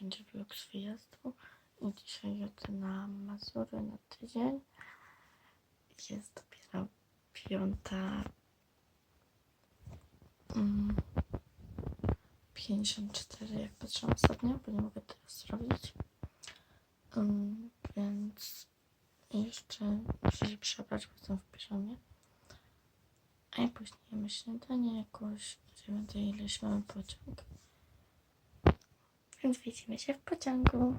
będzie vlog z wyjazdu. I dzisiaj jadę na Mazury na tydzień. Jest dopiero piąta. Mm, 54 jak patrzyłam ostatnio, bo nie mogę teraz zrobić. Um, więc jeszcze muszę się przebrać, bo jestem w piżamie. A później jemy śniadanie jakoś o 9 ileś mamy pociąg. Więc widzimy się w pociągu.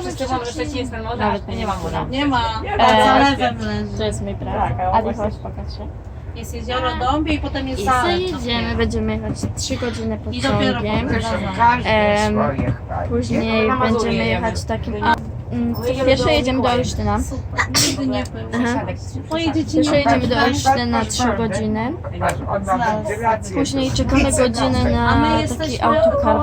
Wszyscy mówią, że to ci jest ten model, ja nie mam modelu. Nie ma. E, Zalewem leży. To jest mój brat. Tak, a Adi, właśnie- chodź, pokaż się. Jest jezioro Dąbie i potem jest I zalew. zajedziemy, będziemy jechać 3 godziny I dopiero pociągiem. potem Każdy Em, swoje chyba. Później będziemy jedziemy. jechać takim... A, mm, pierwsze jedziemy do Olsztyna. Moje dzieci Pierwsze jedziemy do Olsztyna na 3 godziny. On ma wentylację. Później czekamy godzinę na taki autokar.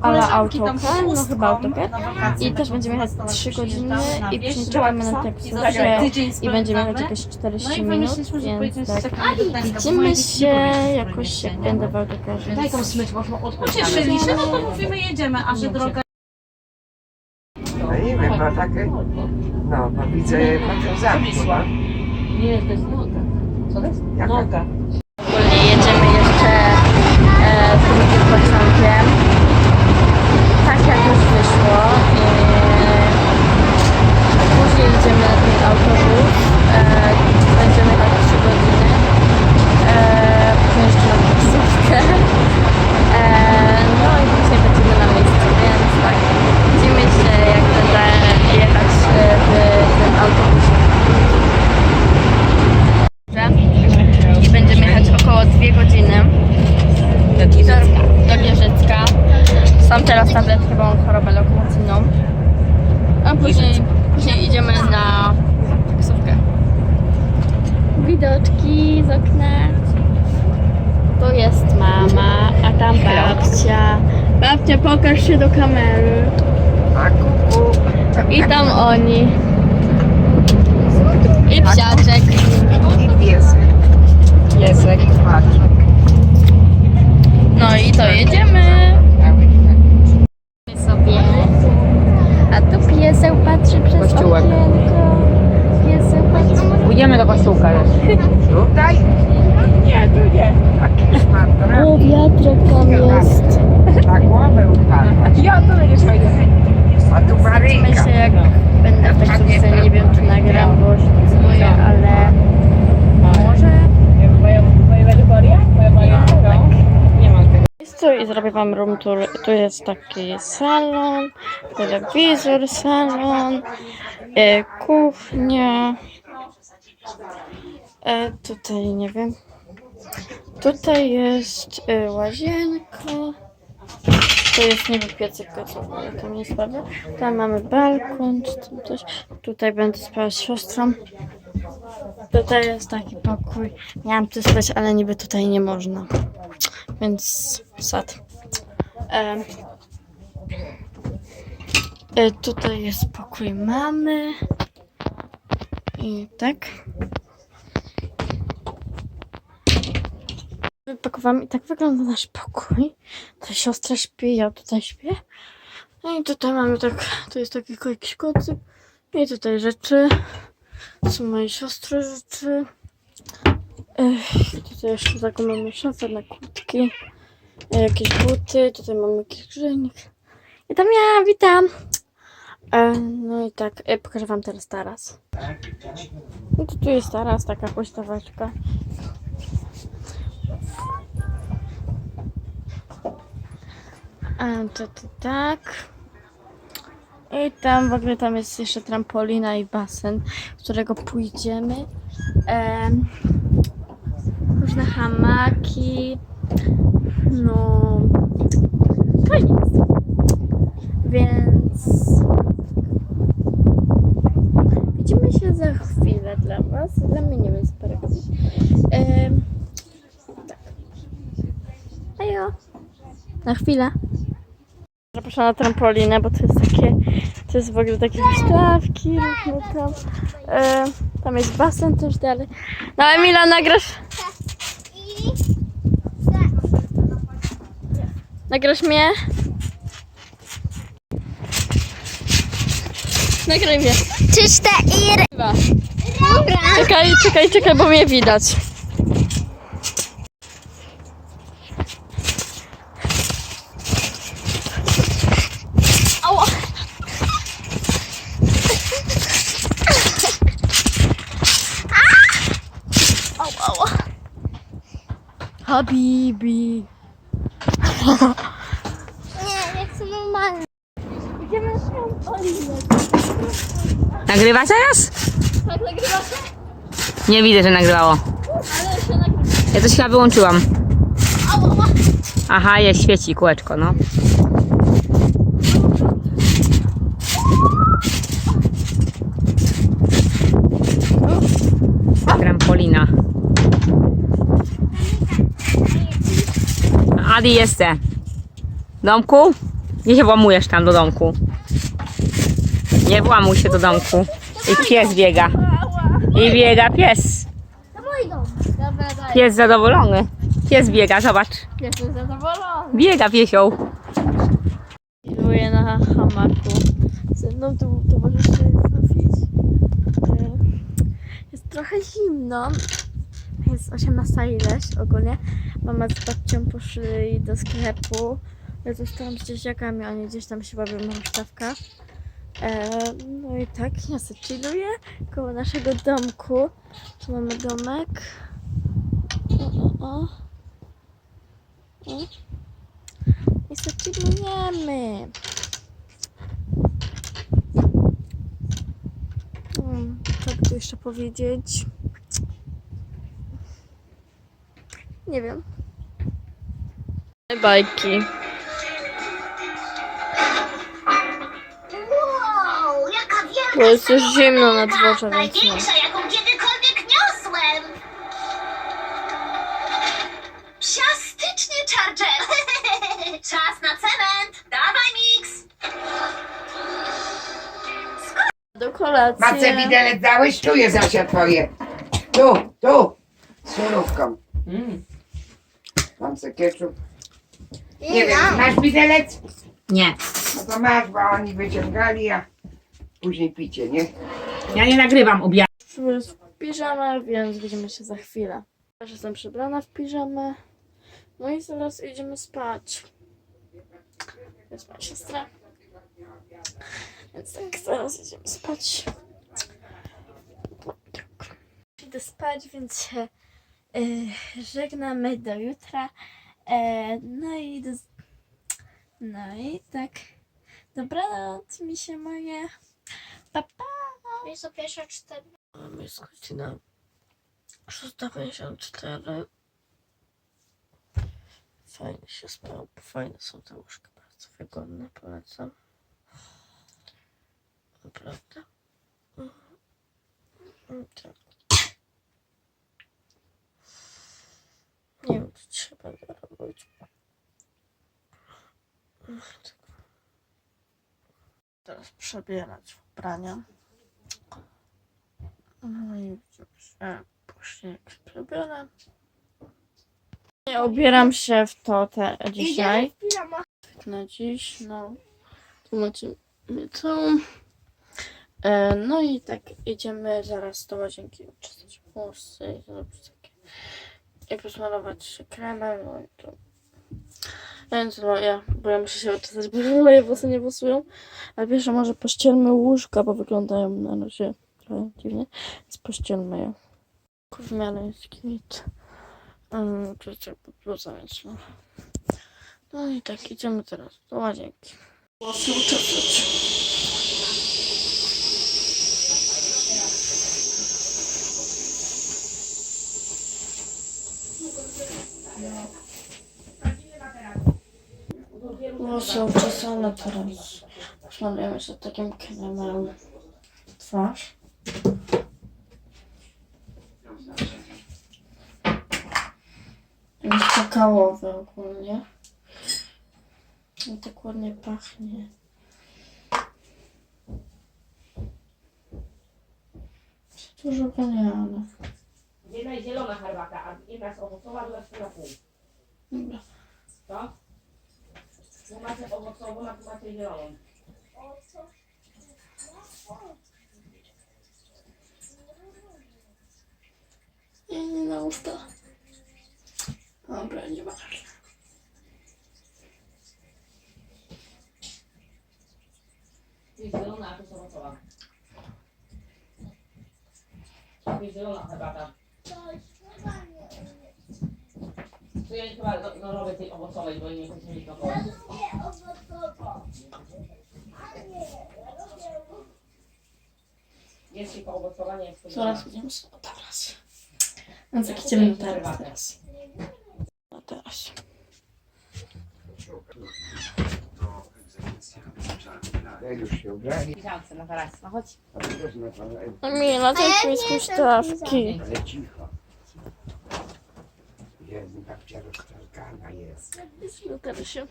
Ale autokar? No chyba autokar. wakacje. I też będziemy jechać 3 godziny i później czekamy na taksówkę i będziemy jechać jakieś No 40 i minut, więc tak. Widzimy się jakoś jak będę w autokarze. Daj tą smycz, można odpuścić. No to mówimy jedziemy, a że droga Bo takie... No, bo widzę potem zamku, no. Nie, to jest noga. Co to jest? Jaka? Noga. Ogólnie jedziemy jeszcze e, drugim pociągiem. Tak jakoś wyszło. E, później idziemy na ten autobus. E, będziemy jechać 3 godziny. E, później jeszcze na taksówkę. E, no i później będziemy na miejscu, więc tak. Widzimy się jak będę jechać e, w tym autobusie. i będziemy jechać około 2 godziny do, do Gierzycka. Są teraz tabletki, bo mam chorobę lokomocyjną. A później, później idziemy na taksówkę. Widoczki z okna. Tu jest mama, a tam babcia. Babcia, pokaż się do kamery. A kuku. I tam oni. I psiaczek. I piesek. Piesek. Patrz. No i to jedziemy. sobie. A tu pieseł patrzy przez Kościółek. okienko. Pieseł patrzy. Pójdziemy do kościółka już. Tutaj? Nie, tu nie. Taki szmatra. O, wiatrek tam jest. Na głowę upadła. Ja, to będziesz fajnie. A tu Maryjka. Myślę, jak będę w taksówce, nie wiem czy nagram głośno moje, ale może. Moja, moja kategoria? Moja moja Nie mam tego. Tu i zrobię wam room tour. Tu jest taki salon, telewizor, salon, e, kuchnia. E, tutaj nie wiem. Tutaj jest e, łazienka. To jest niby piecyk gazowy, ale to nie sprawdzę. Tam mamy balkon, czy tam coś. Tutaj będę spała z siostrą. Tutaj jest taki pokój. Miałam tu spać, ale niby tutaj nie można. Więc sad. E, tutaj jest pokój mamy. I tak. Wypakowałam i tak wygląda nasz pokój. Ta siostra śpi, ja tutaj śpię. No i tutaj mamy tak, tu jest taki jakiś kocyk. I tutaj rzeczy. To są mojej siostry rzeczy. Ech, tutaj jeszcze taką mamy szafę na kurtki. E, Jakieś buty. Tutaj mamy jakiś grzejnik. I tam ja, witam. E, no i tak, e, pokażę wam teraz taras. No to tu jest taras, taka pośtaweczka. A to, to tak. I tam w ogóle tam jest jeszcze trampolina i basen, z którego pójdziemy. Em, różne hamaki. No. Jest. Więc. Widzimy się za chwilę dla Was. Dla mnie nie wiem, parę godzin. Em, tak. Ajo. Na chwilę. Zapraszam na trampolinę, bo to jest takie, to jest w ogóle takie różne tam. E, tam jest basen też dalej. No Emila, nagrasz? Nagrasz mnie? Nagraj mnie. Czyste ir. Chyba. Dobra. Czekaj, czekaj, czekaj, bo mnie widać. Ała. Ała, ała. Habibi. Nie, nie chcę normalnie. Idziemy na trampolinę. Nagrywa teraz? Tak, nagrywacie? Nie widzę, że nagrywało. Ale się nagrywa. Ja coś chyba wyłączyłam. Ała. Aha, jest, świeci kółeczko, no. Trampolina. Adi jestem. Domku? Nie się włamujesz tam do domku. Nie włamuj się do domku. I pies biega. I biega pies. To mój dom. Dobra, daj. Pies zadowolony. Pies biega, zobacz. Jestem zadowolony. Biega piesioł. Iluję na hamaku. Ze mną tu towarzyszy Sofis. E, Jest trochę zimno. Jest 18 ileś ogólnie. Mama z babcią poszli do sklepu. Ja zostałam z dzieciakami, oni gdzieś tam się bawią na huśtawkach. E, no i tak, ja sobie chilluję koło naszego domku. Tu mamy domek. O, o, o. o. I sobie chillujemy. Hmm, co by tu jeszcze powiedzieć? Nie wiem. Bajki. Wow, jaka wielka Bo jest już zimno na dworze, więc no. Największa, jaką kiedykolwiek niosłem. Psiastycznie, Charger. Czas na cement. Dawaj, mix. Do kolacji. Matce widelec dałeś? Tu jest Asia twoje. Tu, tu. Z surówką. Mam se ketchup. Nie wiem, masz widelec? Nie. No to masz, bo oni wyciągali, a później picie, nie? Ja nie nagrywam obiadu. Jest w piżamę, więc widzimy się za chwilę. Też jestem przebrana w piżamę. No i zaraz idziemy spać. Jest moja siostra. Więc tak, zaraz idziemy spać. Tak. Idę spać, więc się żegnamy do jutra. E, no i do... No i tak. Dobranoc, mi się moje. Pa, pa. Jest to pierwsze cztery. Jest godzina 6.54. Fajnie się spało, fajne są te łóżka, bardzo wygodne, polecam. Naprawdę. Mhm. Tak. Nie wiem, co dzisiaj będę robić. Tak. Teraz przebierać ubrania. No i później jak przebiorę. Nie ubieram się w to te dzisiaj. Na dziś, no. Tu macie mnie całą. E, no i tak idziemy zaraz do łazienki uczesać włosy i zrobić takie. I posmarować się kremem, no i to. Więc no ja, bo ja muszę się uczesać, bo moje włosy nie pasują. Ale pierwsze może pościelmy łóżka, bo wyglądają na razie trochę dziwnie. Więc pościelmy je. W miarę jest kwit. Um, to jest jakby bluza, więc no. No i tak, idziemy teraz do łazienki. Włosy uczesać. Włosy uczesane teraz. Smarujemy się takim kremem twarz. Jest kakaowy ogólnie. I tak ładnie pachnie. Dużo banianek. Jedna jest zielona herbata, a jedna jest owocowa, druga jest na pół. Dobra. Co? Tu macie owocową, a tu macie zieloną. Nie, nie na usta. Dobra, nie ma. Zielona, a są owocowa. Zielona herbata. To ja chyba no, no, robię tej owocowej, bo nie chcę mieć owocowej. Jest tylko owocowa, nie jest to Zaraz będziemy sobie teraz. Więc jak idziemy na teraz, teraz. No teraz. Jak już się ubrali, Piżamce na teraz, no chodź. a też na pana Mila, daj mi huśtawki. Ale cicho. Babcia rozczarkana jest. Się.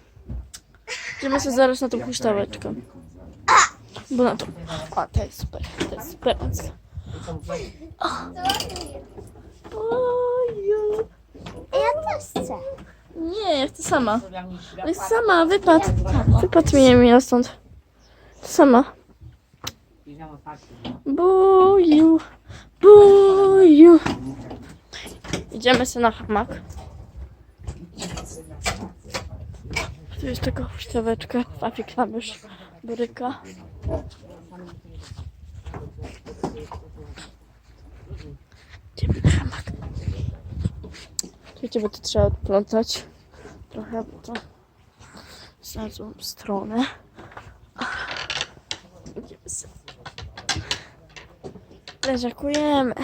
Idziemy sobie zaraz na tą huśtaweczkę. Bo na to. O, to jest super. To jest super. Oju. Ja też chcę. Nie, ja chcę sama. Mi. Ale sama, wypad. Wypad mnie Mila stąd. Sama. Boju. Boju. Idziemy sobie na hamak. Tu jest taka huśtaweczka. Papi klawisz. Boryka. Idziemy na hamak. Wiecie, bo to trzeba odplątać trochę, bo to złą stronę. Idziemy. Leżakujemy.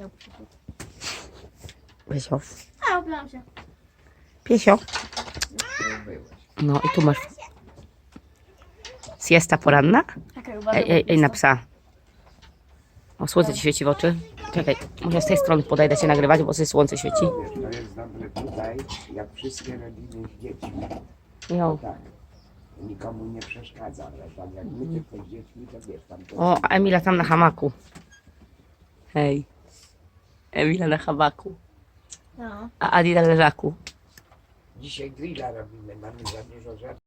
Się. Piesio. A, oblałam się. Piesio. No i tu masz. Siesta poranna? Taka Ej, ej, ej, na psa. O, słońce ci świeci w oczy. Czekaj, może z tej strony podejdę cię nagrywać, bo sobie słońce świeci. To jest dobre tutaj, jak wszystkie rodziny z dziećmi. Jo. Tak. Nikomu nie przeszkadza, ale tam jak my tylko z dziećmi, to wiesz, tam to O, a Emila tam na hamaku. Hej. Emila na hamaku. No. A Adi na leżaku. dzisiaj grilla robimy, mamy za dużo rzeczy.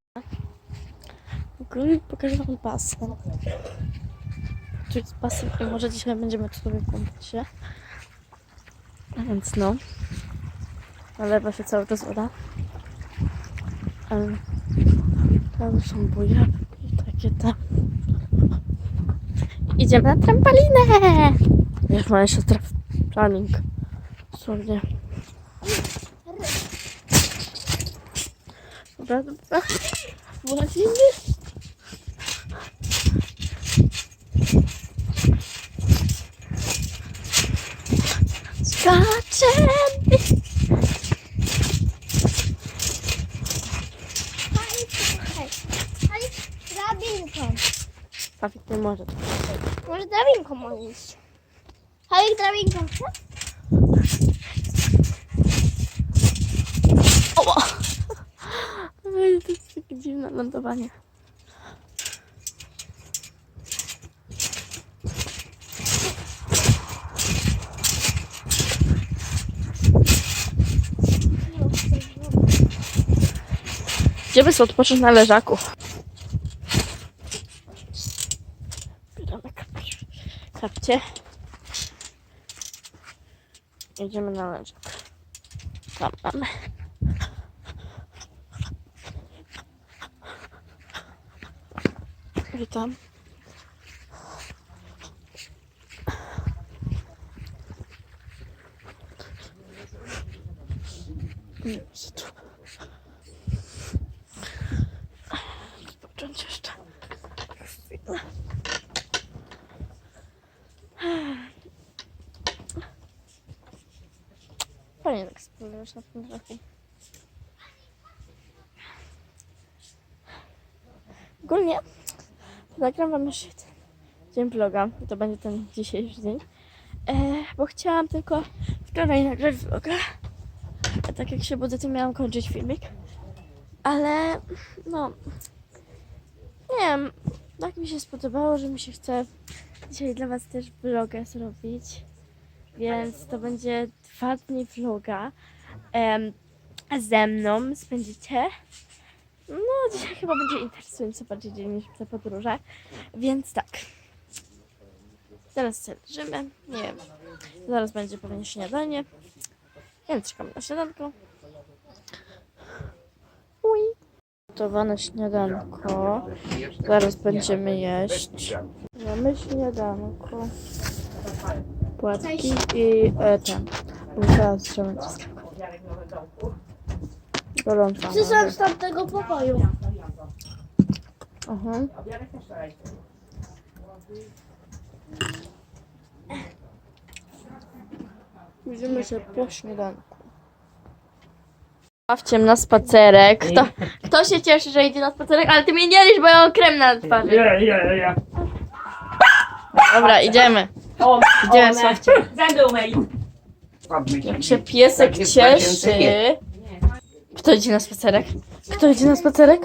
W ogóle pokażę wam basen. Tu jest basen i może dzisiaj będziemy tu sobie kąpać się. A więc no. Nalewa się cały czas woda. Ale tam są bujawki i takie tam. Idziemy na trampolinę! Jak ma jeszcze traf planning. Dosłownie. Dobra, dobra. Włazimy. Skaczemy! Hej, słuchaj. Hej, drabinką. Pawik nie może. Może drabinką może iść. Hej, drabinką chce? Ej, To jest takie dziwne lądowanie. Idziemy sobie odpocząć na leżaku. Bieramy kapcie. Kapcie. Idziemy na leżak. Tam mamy. Witam. Nie wiem, co tu. Odpocząć jeszcze. Chwilę. Fajnie spływasz na tym rzeku. Ogólnie nagram wam jeszcze dzień vloga. To będzie ten dzisiejszy dzień. E, bo chciałam tylko wczoraj nagrać vloga. A tak jak się budzę, to miałam kończyć filmik. Ale no nie wiem, tak mi się spodobało, że mi się chce dzisiaj dla was też vloga zrobić. więc to będzie dwa dni vloga. Em, ze mną spędzicie. No, dzisiaj chyba będzie interesująco bardziej dzień niż te podróże. Więc tak. Teraz się leżymy. Nie wiem. Zaraz będzie pewnie śniadanie. Więc czekamy na śniadanko. Ui. Gotowane śniadanko. Zaraz będziemy jeść. Mamy śniadanko. Płatki i e, ten. Teraz trzeba truskawkę. Gorąca. Przyszłam z tamtego pokoju. Aha. Widzimy się po śniadanku. Bawciem na spacerek. Kto, kto się cieszy, że idzie na spacerek? Ale ty mnie nie lisz, bo ja mam krem na twarzy. Nie, nie, nie. Dobra, idziemy. O, Idziemy, słuchajcie. Zęby umyj. Jak się piesek cieszy. Kto idzie na spacerek? Kto idzie na spacerek?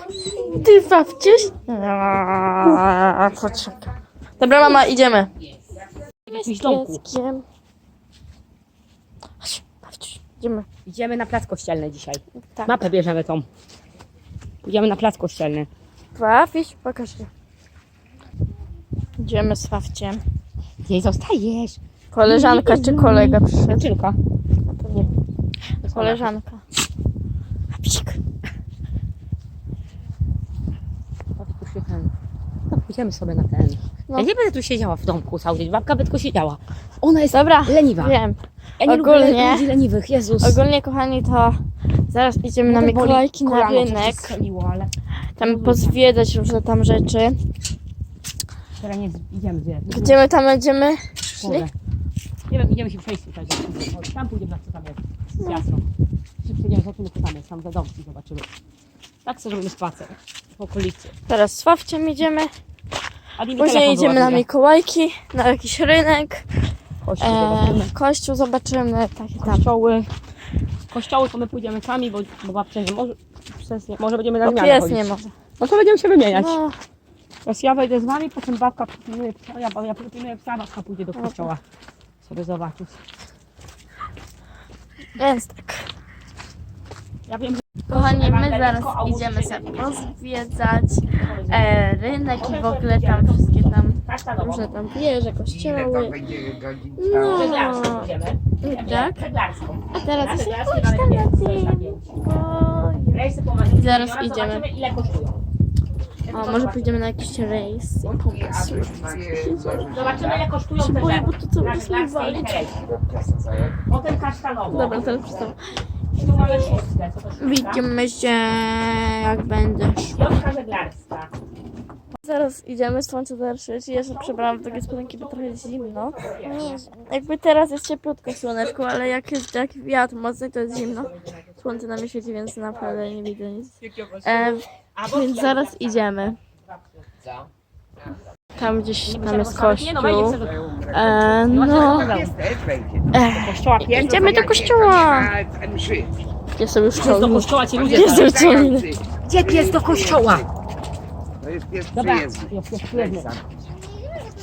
Ty Fawcieś? Aaaa, Poczekaj. Dobra, mama, idziemy. W jakimś domku. Pieskiem. Chodź, Fawciuś, idziemy. Idziemy na plac kościelny dzisiaj. Tak. Mapę bierzemy tą. Pójdziemy na plac kościelny. Fawciuś, pokaż się. Idziemy z Fawciem. Jej zostajesz. Koleżanka czy kolega przyszedł? Dziewczynka. Pewnie. Koleżanka. Ten. No, pójdziemy sobie na ten. No. Ja nie będę tu siedziała w domku cały dzień. Babka by tylko siedziała. Ona jest Dobra, leniwa. wiem. Ja nie ogólnie- ludzi leniwych. Jezus. Ogólnie, kochani, to zaraz idziemy na Mikołajki, na kolano, coś się rynek. strzeliło, ale Tam pozwiedzać różne tam rzeczy. Teraz nie idziemy gdzie. Gdzie my tam będziemy? Nie wiem, idziemy się przejść tutaj. Chodź, Tam pójdziemy na co tam jest. Jasno. Czy przyjdziemy, zobaczymy co tam jest. Tam za domki zobaczymy. Tak sobie robimy spacer. W okolicy. Teraz z Sławciem idziemy. Później idziemy na. Mikołajki, na jakiś rynek. Kościół E, zobaczymy. kościół zobaczymy, takie tam. Kościoły. Kościoły to my pójdziemy sami, bo, bo babcia nie może. Przez nie, może będziemy na Bo zmianę pies chodzić. nie może. No to będziemy się wymieniać. No, Teraz ja wejdę z wami, potem babka przypilnuje psa, ja, ja przypilnuję psa, babka pójdzie do kościoła. Sobie zobaczyć. więc tak. Ja wiem, że Kochani, my zaraz idziemy sobie pozwiedzać e, rynek i w ogóle tam wszystkie tam różne tam wieże, kościoły. No. Tak? A teraz się Żeglarską pójdź tam na tym. Bo... Zaraz Zobaczymy, idziemy. ile kosztują. O, może pójdziemy na jakiś rejs i A moje Zobaczymy ile kosztują Się te boję, bo to cały czas wali. i. Kasa Potem kasztanowo. Dobra, teraz przestań. I tu mamy szóstkę. Co to szóstka? Widzimy się jak będę szła. Piątka żeglarska. Zaraz idziemy, słońce zarszyć. Ja się przebrałam w takie spodenki, bo trochę zimno. Jakby teraz jest cieplutko w słoneczku, ale jak jest taki wiatr mocny, to jest zimno. Słońce na mnie świeci, więc naprawdę nie widzę nic. E, więc zaraz idziemy. Tam gdzieś, tam jest no, kościół. E, no, Jest też wejdzie. e, Kościoła pierwszy. idziemy do kościoła. Ja sobie już Pies do kościoła ci ludzie co inny. Gdzie pies do kościoła? To jest pies Dobra, przyjezdny. jest pies przyjezdny.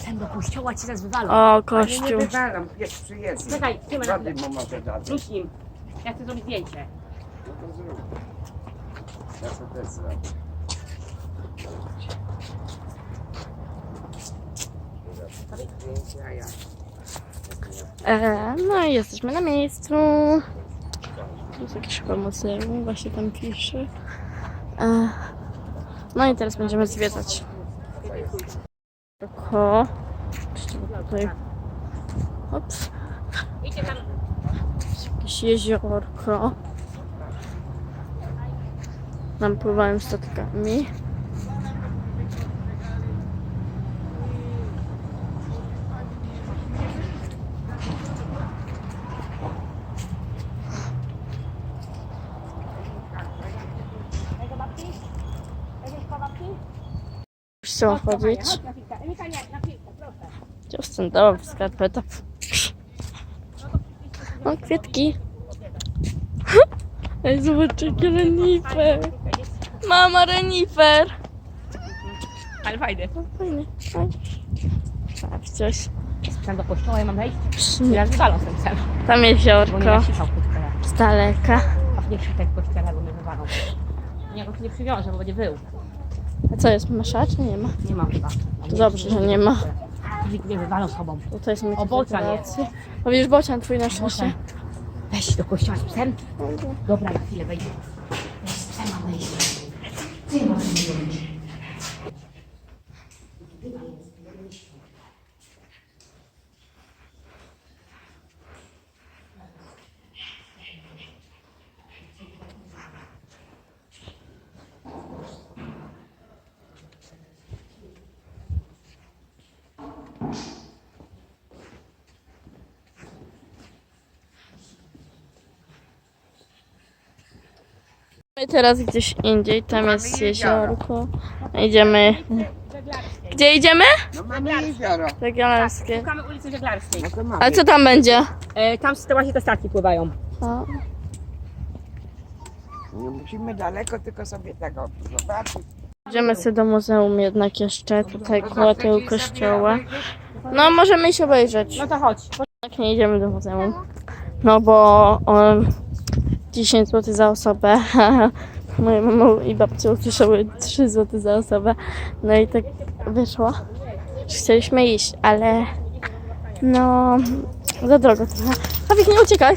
Ten do kościoła ci zaraz wywalą. O, Nie, nie kościół. wywalam, pies przyjezdny. Czekaj, Wody mu może dać. Rzuć nim. Ja chcę zrobić zdjęcie. No to zrób. Ja to też zrobię. E, no i jesteśmy na miejscu. Tu jest jakieś chyba muzeum, właśnie tam pisze. E, no i teraz będziemy zwiedzać. Jeszcze tutaj. Tam. Jakieś jeziorko. Tam pływają statkami. Chcą chodzić. Dziewczęta w skarpetach. O, kwiatki. Ej, zobaczcie, jaki renifer. Mama, renifer. Ale fajny. O, fajny, fajny. A, coś. Tam do kościoła ja mam wejść. Ja wywalą ten cel, Tam bo nie jeziorko w z daleka. A nie krzyczeć w kościele, bo mnie wywalą. Nie, go nie przywiążę, bo będzie wył. A co jest, masza czy nie ma? Nie ma chyba. To dobrze, że nie ma. Nikt mnie wywalą sobą. Tutaj są jakieś O, bocian dekoracje. O, widzisz, bocian twój na szczęście. Weź do kościoła z psem. Dobra, na chwilę wejdę. Z psem mam wejść. Teraz gdzieś indziej, tam jest jeziorko. Idziemy. Gdzie idziemy? No mamy jezioro. Regionalskie. Szukamy ulicy Żeglarskiej. No to mamy. A co tam będzie? E, tam te właśnie te statki pływają. O, Nie musimy daleko, tylko sobie tego zobaczyć. idziemy sobie do muzeum jednak jeszcze, tutaj koło tego kościoła. No, możemy iść obejrzeć. No to chodź. Tak nie idziemy do muzeum. No bo o, 10 zł za osobę. Moja mama i babcia usłyszały 3 zł za osobę. No i tak wyszło. Chcieliśmy iść, ale no za drogo trochę. Pawik, nie uciekaj.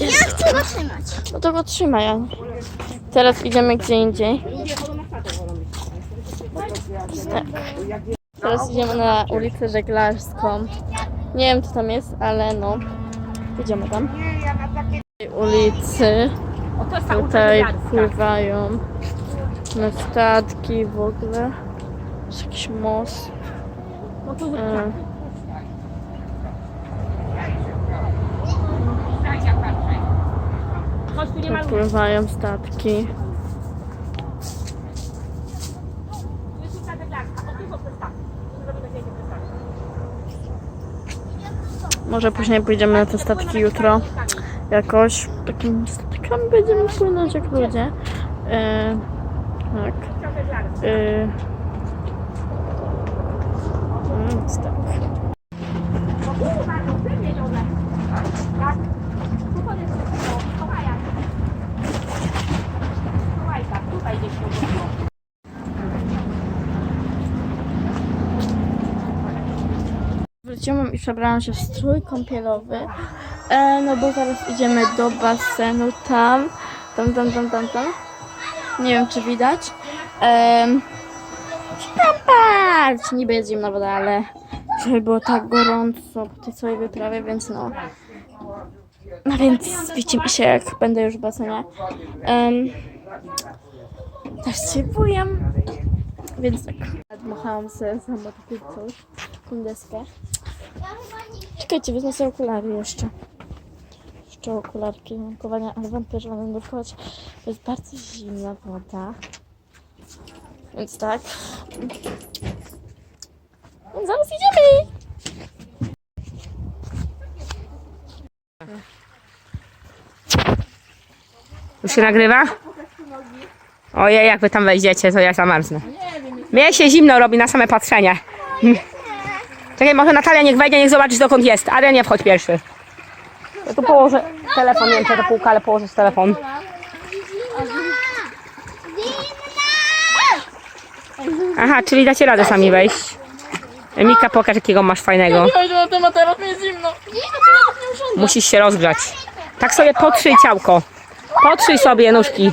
Ja Chcę go trzymać. No to go trzymaj. Teraz idziemy gdzie indziej. Tak. Teraz idziemy na ulicę Żeglarską. Nie wiem, co tam jest, ale no. Idziemy tam. Ulicy. Tutaj pływają na statki w ogóle. Jest jakiś most. No tu E, pływają statki. Może później pójdziemy na te statki jutro. Jakoś takimi statkami będziemy płynąć jak ludzie. E, tak. E, no więc tak. Wróciłam i przebrałam się w strój kąpielowy. E, no bo zaraz idziemy do basenu tam. Tam, tam, tam, tam, tam. Nie wiem, czy widać. Ehm, tam patrz! Niby jest zimna woda, ale dzisiaj było tak gorąco po tej całej wyprawie, więc no. No więc widzimy się, jak będę już w basenie. Um, też się boję. Więc tak. Dmuchałam sobie takie coś. Taką deskę. Czekajcie, wezmę okulary jeszcze. Jeszcze okularki nurkowania, ale wątpię, że będę jest bardzo zimna woda. Więc tak. Więc zaraz idziemy! Już się nagrywa? Ojej, jak wy tam wejdziecie, to ja zamarznę. Mnie się zimno robi na same patrzenie. Czekaj, może Natalia niech wejdzie, niech zobaczy dokąd jest. Ale nie wchodź pierwszy. Ja tu położę telefon, nie wiem czy to półka, ale położę telefon. Aha, czyli dacie radę sami wejść. Mika, pokaż jakiego masz fajnego. Na temat, teraz mi jest zimno. Musisz się rozgrzać. Tak sobie potrzyj ciałko. Potrzyj sobie nóżki.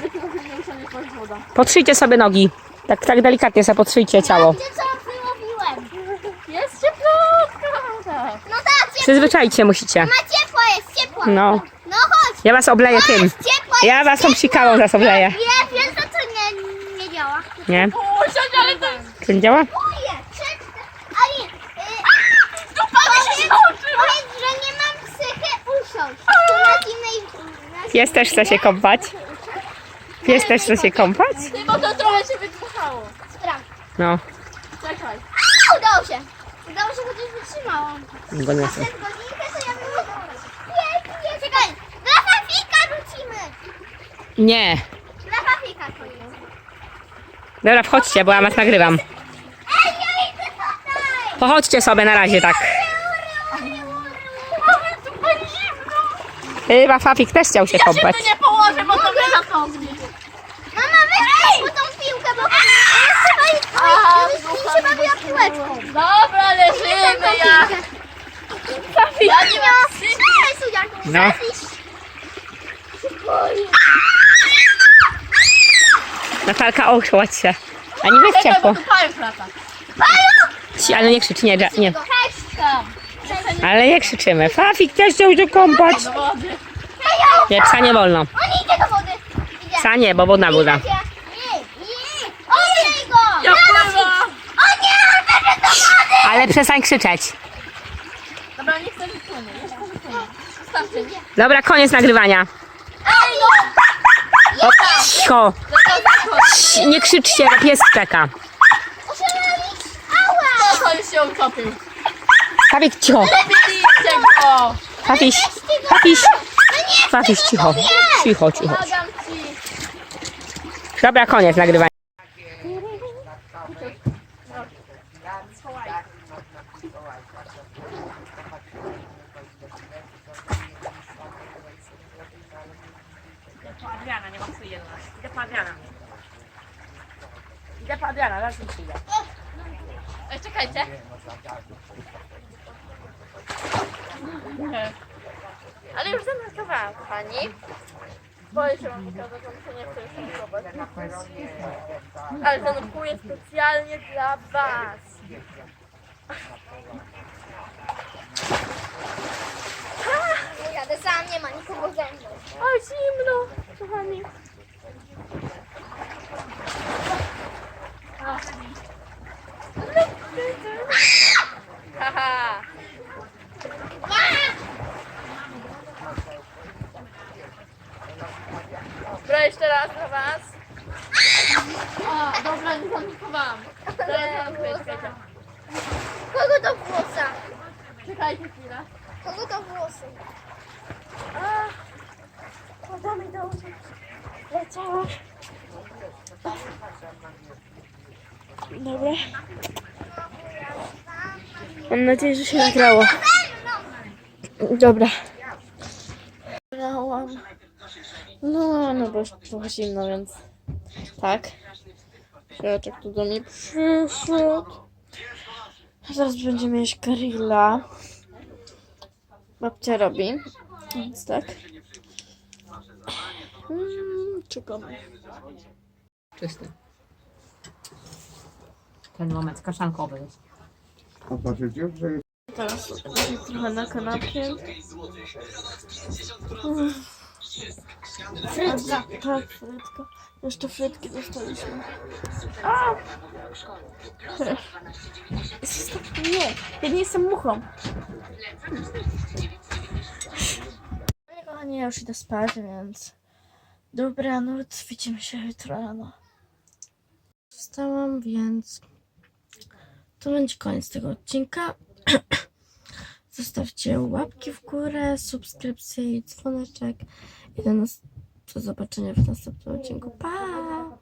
Potrzyjcie sobie nogi. Tak, tak delikatnie sobie potrzyjcie ciało. Gdzie co wyłowiłem? Jest cieplotka! No tak, ciepło. Przyzwyczaić się musicie. Ma ciepło jest, ciepło. No. No chodź. Ja was obleję tym. Ciepło Ja jest. was tą psikałą zaraz obleję. Że to nie, nie działa. Nie? Usiądź, ale to To nie działa? Boję, przed... Ali, y, powiedz, że nie mam psychy usiąść. Tu na zimnej... Pies też chce się kąpać. Pies też chce się kąpać? Ty, bo to trochę się wydmuchało. Sprawdź. No. Czekaj. A, udało się. Udało się, chociaż wytrzymałam. Bo nie chcę to ja bym... Pięknie. Czekaj, dla Fafika wrócimy. Nie. Dla Fafika to jest. Dobra, wchodźcie, bo ja was nagrywam. Ej, ja idę tutaj. Pochodźcie sobie na razie tak. Chyba Fafik też chciał się kąpać. nie położę, bo to mnie zatopni. Mama, weź po tą piłkę, bo ja trzeba, się bawiła piłeczką. Dobra, leżymy ja. Ja nie mam stresu, jak No. Natalka, ochłodź się. A nie jest ciepło. Ci, Ale nie krzycz, nie, nie. Ale nie krzyczymy. Fafik też chciał się kąpać. Nie, psa nie wolno. Psa nie, bo wodna woda. Ale przestań krzyczeć. Dobra, nie chcę wypłynąć. Nie chcę wypłynąć. Zostawcie mnie. Dobra, koniec nagrywania. No. Cicho. Cii, Nie krzyczcie, bo pies czeka. Ała. Już się utopił. Fafik, cicho. Widzicie go. Fafiś, cicho. Cicho, cicho. Pomagam ci. Dobra, koniec nagrywania. Idę po Adriana, nie mam swojej Idę po Adriana. Idę po Adriana, zaraz mi przyjdę. Ej, czekajcie. Ale już zanotowałam, kochani. Boję się wam pokazać, wam się nie chce już notkować. Ale zanotkuję specjalnie dla was. Jadę sam, nie ma nikogo ze mną. O, zimno, kochani. Haha. Dobra, jeszcze raz dla was. O, dobra, nie zanotowałam. Teraz zanotkuję, czekajcie. Kogo to włosa? Czekajcie chwilę. Kogo to włosy? Podamy do łóżek. Leciała. Dobra. Mam nadzieję, że się nagrało. Dobra. Nagrałam. No, no bo już trochę zimno, więc tak. Świaczek tu do mnie przyszedł. Zaraz będziemy jeść grilla. Babcia robi, więc tak. Mm, czekamy. Czysty. Ten moment kaszankowy jest. A patrzycie, że jest Teraz sobie trochę na kanapie. Frytka. Tak, frytka. Jeszcze frytki dostaliśmy. A! Mnie! Ja nie jestem muchą. No kochani, ja już idę spać, więc dobranoc. Widzimy się jutro rano. Wstałam, więc to będzie koniec tego odcinka. Zostawcie łapki w górę, subskrypcję i dzwoneczek. I do, nas- do zobaczenia w następnym odcinku. Pa!